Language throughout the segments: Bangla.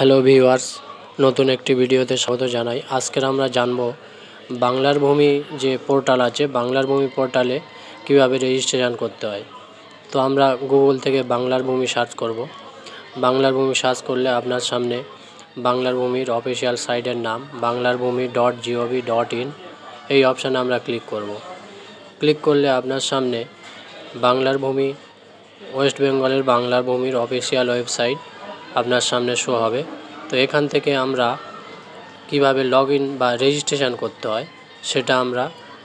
হ্যালো ভিউয়ার্স, নতুন একটি ভিডিওতে স্বাগত জানাই। আজকের আমরা জানব বাংলার ভূমি যে পোর্টাল আছে, বাংলার ভূমি পোর্টালে কীভাবে রেজিস্ট্রেশন করতে হয়। তো আমরা গুগল থেকে বাংলার ভূমি সার্চ করব। বাংলার ভূমি সার্চ করলে আপনার সামনে বাংলার ভূমির অফিসিয়াল সাইটের নাম, বাংলার ভূমি ডট জিওভি ডট ইন এই অপশানে আমরা ক্লিক করব। ক্লিক করলে আপনার সামনে বাংলার ভূমি ওয়েস্ট বেঙ্গলের বাংলার ভূমির অফিসিয়াল ওয়েবসাইট আপনার সামনে শো হবে। তো এখান থেকে আমরা কীভাবে লগ ইন বা রেজিস্ট্রেশন করতে হয়, সেটা আমরা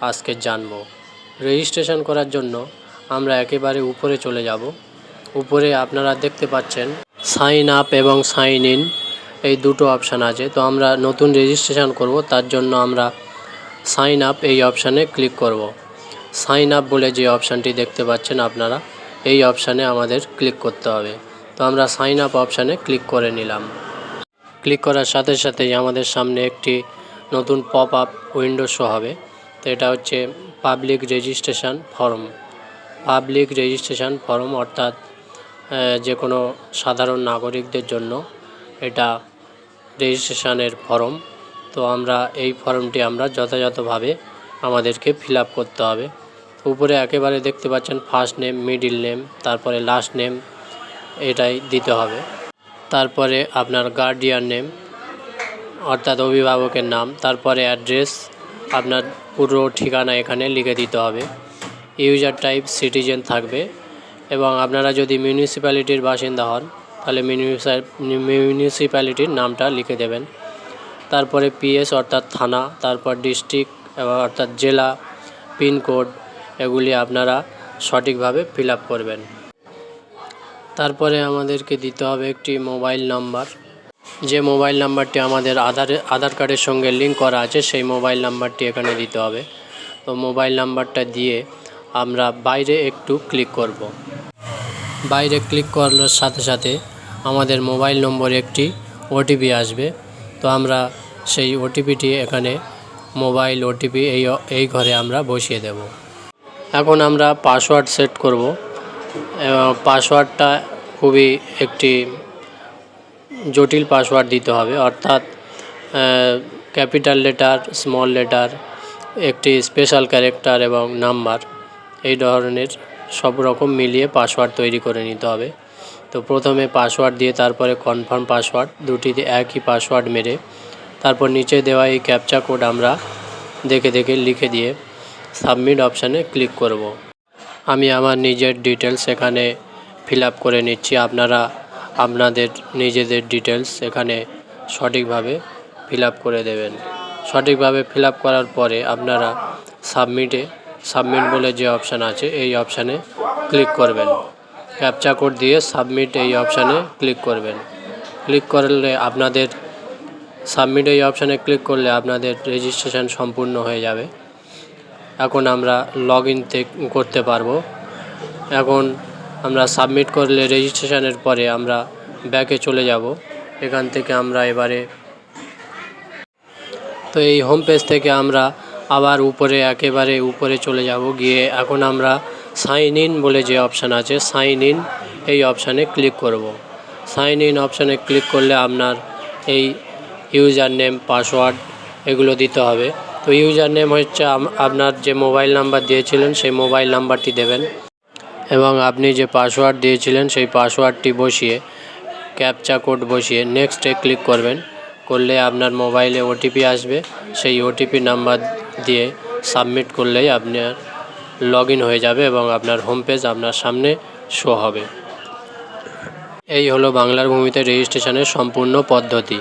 আজকে জানব। রেজিস্ট্রেশন করার জন্য আমরা একেবারে উপরে চলে যাব। উপরে আপনারা দেখতে পাচ্ছেন সাইন আপ এবং সাইন ইন এই দুটো অপশান আছে। তো আমরা নতুন রেজিস্ট্রেশন করব, তার জন্য আমরা সাইন আপ এই অপশানে ক্লিক করব। সাইন আপ বলে যে অপশানটি দেখতে পাচ্ছেন আপনারা, এই অপশানে আমাদের ক্লিক করতে হবে। তো আমরা সাইন আপ অপশানে ক্লিক করে নিলাম। ক্লিক করার সাথে সাথেই আমাদের সামনে একটি নতুন পপ আপ উইন্ডো শো হবে। তো এটা হচ্ছে public registration form public registration form অর্থাৎ যে কোনো সাধারণ নাগরিকদের জন্য এটা রেজিস্ট্রেশনের ফর্ম তো আমরা এই ফর্মটি আমরা যথাযথভাবে আমাদেরকে ফিল করতে হবে। উপরে একেবারে দেখতে পাচ্ছেন ফার্স্ট নেম মিডিল নেম তারপরে লাস্ট নেম এটাই দিতে হবে। তারপরে আপনার গার্ডিয়ান নেম অর্থাৎ অভিভাবকের নাম, তারপরে অ্যাড্রেস আপনার পুরো ঠিকানা এখানে লিখে দিতে হবে। ইউজার টাইপ সিটিজেন থাকবে এবং আপনারা যদি মিউনিসিপ্যালিটির বাসিন্দা হন, তাহলে মিউনিসিপ্যালিটির নামটা লিখে দেবেন। তারপরে পিএস অর্থাৎ থানা, তারপর ডিস্ট্রিক্ট অর্থাৎ জেলা পিনকোড এগুলি আপনারা সঠিকভাবে ফিল করবেন। তারপরে আমাদেরকে দিতে হবে একটি মোবাইল নাম্বার। যে মোবাইল নাম্বারটি আমাদের আধার আধার কার্ডের সঙ্গে লিঙ্ক করা আছে, সেই মোবাইল নাম্বারটি এখানে দিতে হবে। তো মোবাইল নাম্বারটা দিয়ে আমরা বাইরে একটু ক্লিক করব। বাইরে ক্লিক করার সাথে সাথে আমাদের মোবাইল নম্বরে একটি ওটিপি আসবে। তো আমরা সেই ওটিপিটি এখানে মোবাইল ওটিপি এই এই ঘরে আমরা বসিয়ে দেব। এখন আমরা পাসওয়ার্ড সেট করব। পাসওয়ার্ডটা খুবই একটি জটিল পাসওয়ার্ড দিতে হবে অর্থাৎ ক্যাপিটাল লেটার, স্মল লেটার, একটি স্পেশাল ক্যারেক্টার এবং নাম্বার এই ধরনের সব রকম মিলিয়ে পাসওয়ার্ড তৈরি করে নিতে হবে তো প্রথমে পাসওয়ার্ড দিয়ে তারপরে কনফার্ম পাসওয়ার্ড, দুটিতে একই পাসওয়ার্ড মেরে তারপর নিচে দেওয়া এই ক্যাপচা কোড আমরা দেখে দেখে লিখে দিয়ে সাবমিট অপশানে ক্লিক করব। আমি আমার নিজের ডিটেলস এখানে ফিল আপ করে নিচ্ছি। আপনারা আপনাদের নিজেদের ডিটেলস এখানে সঠিকভাবে ফিল আপ করে দেবেন। সঠিকভাবে ফিল আপ করার পরে আপনারা সাবমিটে সাবমিট বলে যে অপশান আছে, এই অপশানে ক্লিক করবেন। ক্যাপচা কোড দিয়ে সাবমিট এই অপশানে ক্লিক করবেন। ক্লিক করলে আপনাদের সাবমিট এই অপশানে ক্লিক করলে আপনাদের রেজিস্ট্রেশন সম্পূর্ণ হয়ে যাবে। এখন আমরা লগ ইন করতে পারব। এখন আমরা সাবমিট করলে রেজিস্ট্রেশনের পরে আমরা ব্যাকে চলে যাব। এখান থেকে আমরা এবারে তো এই হোম পেজ থেকে আমরা আবার উপরে, একেবারে উপরে চলে যাব। গিয়ে এখন আমরা সাইন ইন বলে যে অপশান আছে সাইন ইন এই অপশানে ক্লিক করব। সাইন ইন অপশানে ক্লিক করলে আপনার এই ইউজার নেম পাসওয়ার্ড এগুলো দিতে হবে। তো ইউজার নেম হচ্ছে আপনার যে মোবাইল নাম্বার দিয়েছিলেন, সেই মোবাইল নাম্বারটি দেবেন এবং আপনি যে পাসওয়ার্ড দিয়েছিলেন, সেই পাসওয়ার্ডটি বসিয়ে, ক্যাপচা কোড বসিয়ে নেক্সটে ক্লিক করবেন। করলে আপনার মোবাইলে ওটিপি আসবে। সেই ওটিপি নাম্বার দিয়ে সাবমিট করলেই আপনার লগ হয়ে যাবে এবং আপনার হোম পেজ আপনার সামনে শো হবে। এই হলো বাংলার ভূমিতে রেজিস্ট্রেশনের সম্পূর্ণ পদ্ধতি।